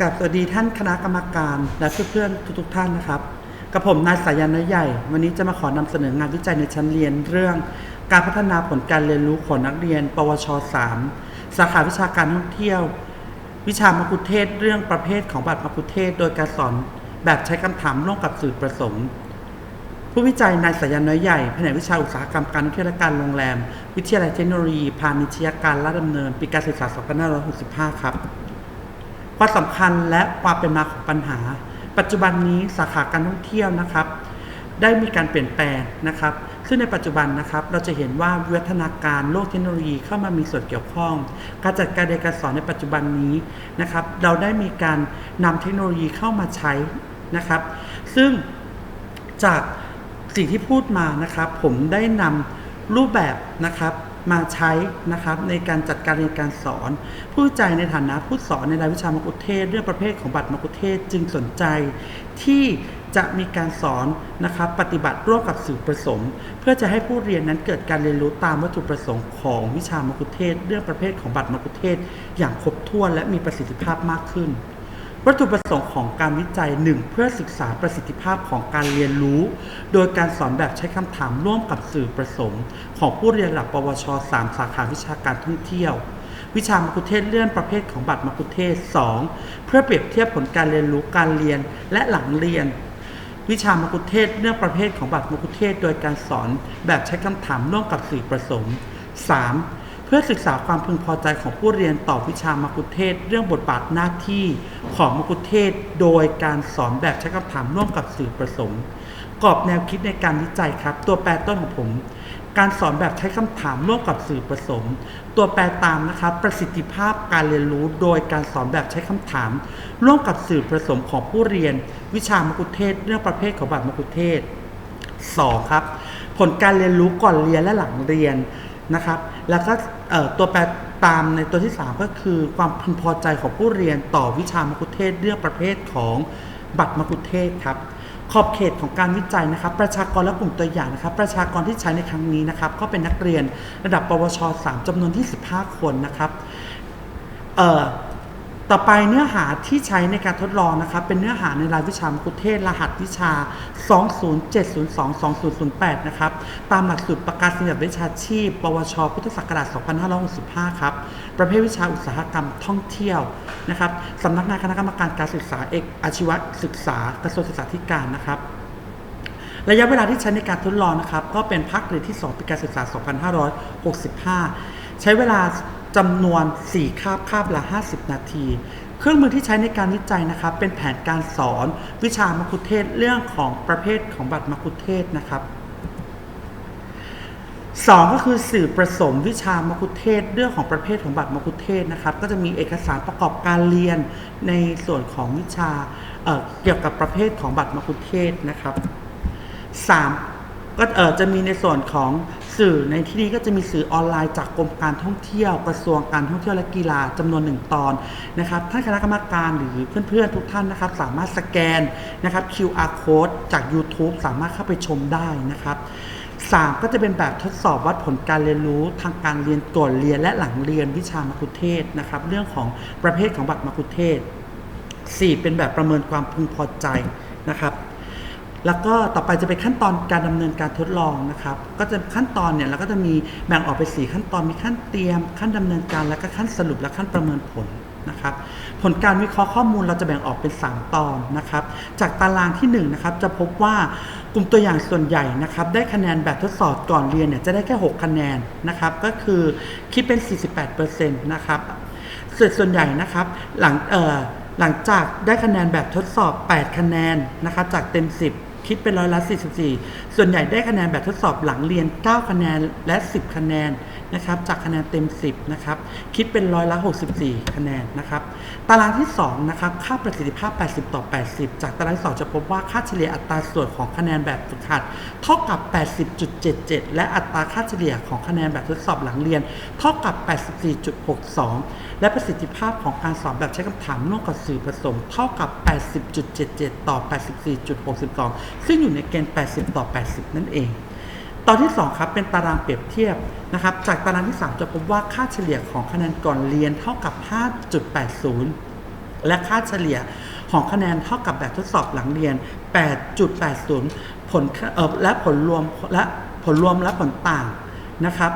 กับสวัสดีท่านคณะกรรมการและเพื่อนๆทุกๆท่านนะครับ กับผมนายสายันน้อยใหญ่ วันนี้จะมาขอนำเสนองานวิจัยในชั้นเรียนเรื่อง การพัฒนาผลการเรียนรู้ของนักเรียน ปวช 3 สาขาวิชาการท่องเที่ยว วิชามกุเทศเรื่องประเภทของบัตรมกุเทศ โดยการสอนแบบใช้คำถามร่วมกับสื่อประสงค์ ผู้วิจัยนายสายันน้อยใหญ่แผนกวิชาอุตสาหกรรมการท่องเที่ยวและการโรงแรม วิทยาลัยเทคโนโลยีพาณิชยการลาดดำเนิน ปีการศึกษา 2565 ครับ ความสำคัญและความเป็นมาของปัญหา ปัจจุบันนี้สาขาการท่องเที่ยวนะครับ ได้มีการเปลี่ยนแปลงนะครับ ซึ่งในปัจจุบันนะครับ เราจะเห็นว่าวิวัฒนาการโลกเทคโนโลยีเข้ามามีส่วนเกี่ยวข้อง การจัดการเรียนการสอนในปัจจุบันนี้นะครับ เราได้มีการนำเทคโนโลยีเข้ามาใช้นะครับ ซึ่งจากสิ่งที่พูดมานะครับ ผมได้นำ รูปแบบนะครับมาใช้นะครับในการจัดการเรียนการสอน ผู้วิจัยในฐานะผู้สอนในรายวิชามกุเทศ เรื่องประเภทของบัตรมกุเทศจึงสนใจ ที่จะมีการสอนนะครับปฏิบัติร่วมกับสื่อประสงค์เพื่อจะให้ผู้เรียนนั้นเกิดการเรียนรู้ตามวัตถุประสงค์ของวิชามกุเทศ เรื่องประเภทของบัตรมกุเทศ อย่างครบถ้วนและมีประสิทธิภาพมากขึ้น วัตถุประสงค์ของการวิจัย 1 เพื่อศึกษาประสิทธิภาพของการเรียนรู้ โดยการสอนแบบใช้คำถามร่วมกับสื่อประสงค์ของผู้เรียนหลักปวช 3 สาขาวิชาการท่องเที่ยว วิชามกุเทศเลื่อนประเภทของบัตรมกุเทศ 2 เพื่อเปรียบเทียบผลการเรียนรู้การเรียนและหลังเรียน วิชามกุเทศเรื่องประเภทของบัตรมกุเทศ โดยการสอนแบบใช้คำถามร่วมกับสื่อประสงค์ 3. เพื่อศึกษาความพึงพอใจของผู้เรียนต่อวิชามกุเทศ เรื่องบทบาทหน้าที่ของมกุเทศ โดยการสอนแบบใช้คำถามร่วมกับสื่อประสงค์กรอบแนวคิดในการวิจัยครับ ตัวแปรต้นของผม การสอนแบบใช้คำถามร่วมกับสื่อประสงค์ตัวแปรตามนะครับ ประสิทธิภาพการเรียนรู้โดยการสอนแบบใช้คำถาม ร่วมกับสื่อประสงค์ของผู้เรียน วิชามกุเทศ เรื่องประเภทของบัตรมกุเทศ 2 ครับ ผลการเรียนรู้ก่อนเรียนและหลังเรียน นะครับ แล้วก็ตัวแปรตามในตัวที่ 3 ก็คือความพึงพอใจของผู้เรียนต่อวิชามกุเทศเรื่องประเภทของบัตรมกุเทศครับขอบเขตของการวิจัยนะครับ ประชากรและกลุ่มตัวอย่างนะครับ ประชากรที่ใช้ในครั้งนี้นะครับ ก็เป็นนักเรียนระดับปวช 3จำนวนที่15คนนะครับ ต่อไปเนื้อหาที่ใช้ในการทดลองนะครับ เป็นเนื้อหาในรายวิชามกุเทศ รหัสวิชา 20702208 นะครับ ตามหลักสูตรประกาศนียบัตรวิชาชีพ ปวช พุทธศักราช 2565 ครับ ประเภทวิชาอุตสาหกรรมท่องเที่ยวนะครับสำนักงานคณะกรรมการการศึกษาเอกอาชีวศึกษากระทรวงศึกษาธิการนะครับระยะเวลาที่ใช้ในการทดลองนะครับ ก็เป็นภาคเรียนที่ 2 ปีการศึกษา 2565 ใช้เวลา จำนวน 4 คาบคาบละ 50 นาที เครื่องมือที่ใช้ในการวิจัยนะครับ เป็นแผนการสอนวิชามกุเทศเรื่องของประเภทของบัตรมกุเทศนะครับสองก็คือสื่อประสมวิชามกุเทศเรื่องของประเภทของบัตรมกุเทศนะครับ ก็จะมีเอกสารประกอบการเรียนในส่วนของวิชาเเกี่ยวกับประเภทของบัตรมกุเทศนะครับสาม ก็เออจะมีในส่วนของสื่อในที่นี้ก็จะมีสื่อออนไลน์จากกรมการท่องเที่ยวกระทรวงการท่องเที่ยวและกีฬาจำนวนหนึ่งตอนนะครับท่านคณะกรรมการหรือเพื่อนๆทุกท่านนะครับ สามารถสแกนนะครับ QR code จาก YouTube สามารถเข้าไปชมได้นะครับ3ก็จะเป็นแบบทดสอบวัดผลการเรียนรู้ทางการเรียนก่อนเรียนและหลังเรียนวิชามกุเทศนะครับ เรื่องของประเภทของบัตรมกุเทศ 4 เป็นแบบประเมินความพึงพอใจนะครับ แล้วก็ต่อไปจะเป็นขั้นตอนการดำเนินการทดลองนะครับ ก็จะขั้นตอนเนี่ยเราก็จะมีแบ่งออกเป็น4ขั้นตอนมีขั้นเตรียม ขั้นดำเนินการและก็ขั้นสรุปและขั้นประเมินผลนะครับ ผลการวิเคราะห์ข้อมูลเราจะแบ่งออกเป็น 3 ตอนนะครับ จากตารางที่1นะครับจะพบว่ากลุ่มตัวอย่างส่วนใหญ่นะครับได้คะแนนแบบทดสอบก่อนเรียนเนี่ยจะได้แค่ 6 คะแนนนะครับ ก็คือคิดเป็น 48%นะครับส่วนส่วนใหญ่นะครับหลังเอ่อหลังจากได้คะแนนแบบทดสอบ 8 คะแนนนะครับจากเต็ม 10 คิดเป็นร้อยละ 44 ส่วนใหญ่ได้คะแนนแบบทดสอบหลังเรียน 9 คะแนนและ 10 คะแนนนะครับจากคะแนนเต็ม 10นะครับคิดเป็นร้อยละ 64 คะแนนนะครับตารางที่2นะครับค่าประสิทธิภาพ 80 ต่อ 80 จากตารางที่2จะพบว่าค่าเฉลี่ยอัตราส่วนของคะแนนแบบฝึกหัด เท่ากับ 80.77 และอัตราค่าเฉลี่ยของคะแนนแบบทดสอบหลังเรียน เท่ากับ 84.62 และประสิทธิภาพของการสอนแบบใช้คำถามร่วมกับสื่อผสม เท่ากับ 80.77 ต่อ 84.62ซึ่งอยู่ในเกณฑ์ 80 ต่อ 80 นั่นเอง ตอนที่ 2 ครับ เป็นตารางเปรียบเทียบนะครับ จากตารางที่ 3 จะพบว่าค่าเฉลี่ยของคะแนนก่อนเรียนเท่ากับ 5.80 และค่าเฉลี่ยของคะแนนเท่ากับแบบทดสอบหลังเรียน 8.80 ผลเออและผลรวมและผลรวมและผลต่างนะครับ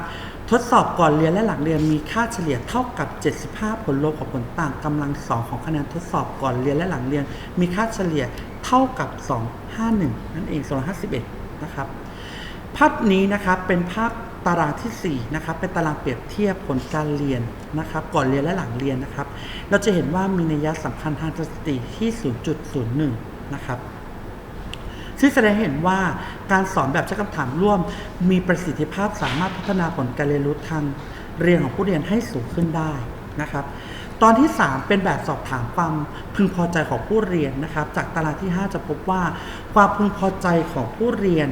ทดสอบก่อนเรียนและหลังเรียนมีค่าเฉลี่ยเท่ากับ 75 ผลรวมของผลต่างกำลังสองของคะแนนทดสอบก่อนเรียนและหลังเรียน มีค่าเฉลี่ย เท่ากับ 251 นั่นเอง 251 นะครับ ภาพนี้นะครับเป็นภาพตารางที่ 4 นะครับ เป็นตารางเปรียบเทียบผลการเรียนนะครับ ก่อนเรียนและหลังเรียนนะครับ เราจะเห็นว่ามีนัยสำคัญทางสถิติที่ 0.01 นะครับซึ่งแสดงเห็นว่าการสอนแบบใช้คำถามร่วม มีประสิทธิภาพสามารถพัฒนาผลการเรียนรู้ทางเรียนของผู้เรียนให้สูงขึ้นได้นะครับ ตอนที่ 3 เป็นแบบสอบถามความพึงพอใจของผู้เรียนนะครับ จากตารางที่ 5 จะพบว่าความพึงพอใจของผู้เรียน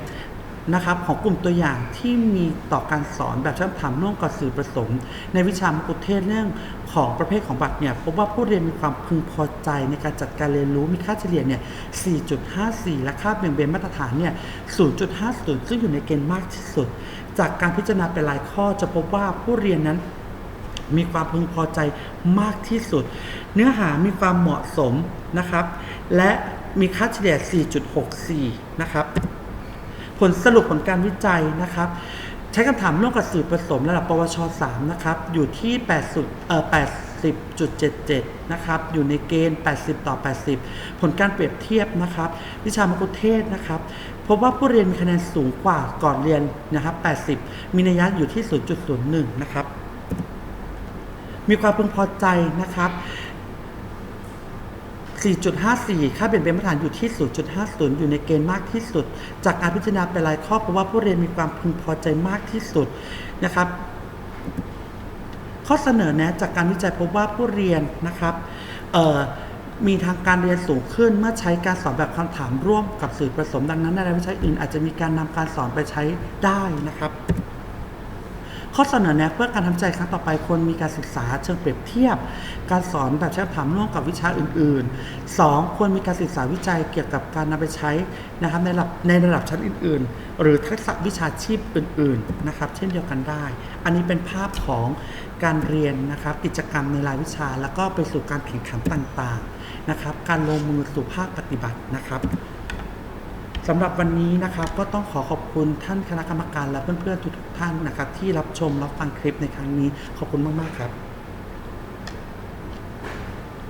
นะครับของกลุ่มตัวอย่างที่มีต่อการสอนแบบใช้คำถามร่วมกับสื่อผสม ในวิชามกุเทศเรื่องของประเภทของบัตรเนี่ยพบว่าผู้เรียนมีความพึงพอใจในการจัดการเรียนรู้มีค่าเฉลี่ยเนี่ย 4.54 และค่าเบี่ยงเบนมาตรฐานเนี่ย 0.50 ซึ่งอยู่ในเกณฑ์มากที่สุด จากการพิจารณาเป็นรายข้อจะพบว่าผู้เรียนนั้น มีความพึงพอใจมากที่สุด เนื้อหามีความเหมาะสมนะครับ และมีค่าเฉลี่ย 4.64 นะครับ ผลสรุปผลการวิจัยนะครับ ใช้คำถามร่วมกับสื่อผสมระดับปวช 3 นะครับ อยู่ที่ 80เอ่อ80.77 นะครับ อยู่ในเกณฑ์ 80 ต่อ 80 ผลการเปรียบเทียบนะครับ วิชามกุเทศนะครับพบว่าผู้เรียนมีคะแนนสูงกว่าก่อนเรียนนะครับ 80 มีนัยยะอยู่ที่ 0.01 นะครับ มีความพึงพอใจนะครับ4.54 ค่าเปลี่ยนเป็นมาตรฐานอยู่ที่ 0.50 อยู่ในเกณฑ์มากที่สุด จากการพิจารณาเป็นรายข้อเพราะว่าผู้เรียนมีความพึงพอใจมากที่สุดนะครับ ข้อเสนอแนะจากการวิจัยพบว่าผู้เรียนนะครับมีทางการเรียนสูงขึ้นเมื่อใช้การสอนแบบคำถามร่วมกับสื่อผสมดังนั้นในรายวิชาอื่นอาจจะมีการนำการสอนไปใช้ได้นะครับ ข้อเสนอแนะเพื่อการทำใจครั้งต่อไปควรมีการศึกษาเชิงเปรียบเทียบ การสอนแบบใช้ถามร่วมกับวิชาอื่น ๆ 2. ควรมีการศึกษาวิจัยเกี่ยวกับการนำไปใช้นะครับในระดับในระดับชั้นอื่น ๆ หรือทักษะวิชาชีพอื่น ๆ นะครับ เช่นเดียวกันได้ อันนี้เป็นภาพของการเรียนนะครับกิจกรรมในรายวิชา แล้วก็ไปสู่การแข่งขันต่าง ๆ นะครับ การลงมือสู่ภาคปฏิบัตินะครับสำหรับวันนี้นะครับก็ต้องขอขอบคุณท่านคณะกรรมการและเพื่อนๆทุก ท่านนะครับที่รับชมรับฟังคลิปในครั้งนี้ขอบคุณมาก ๆ ครับ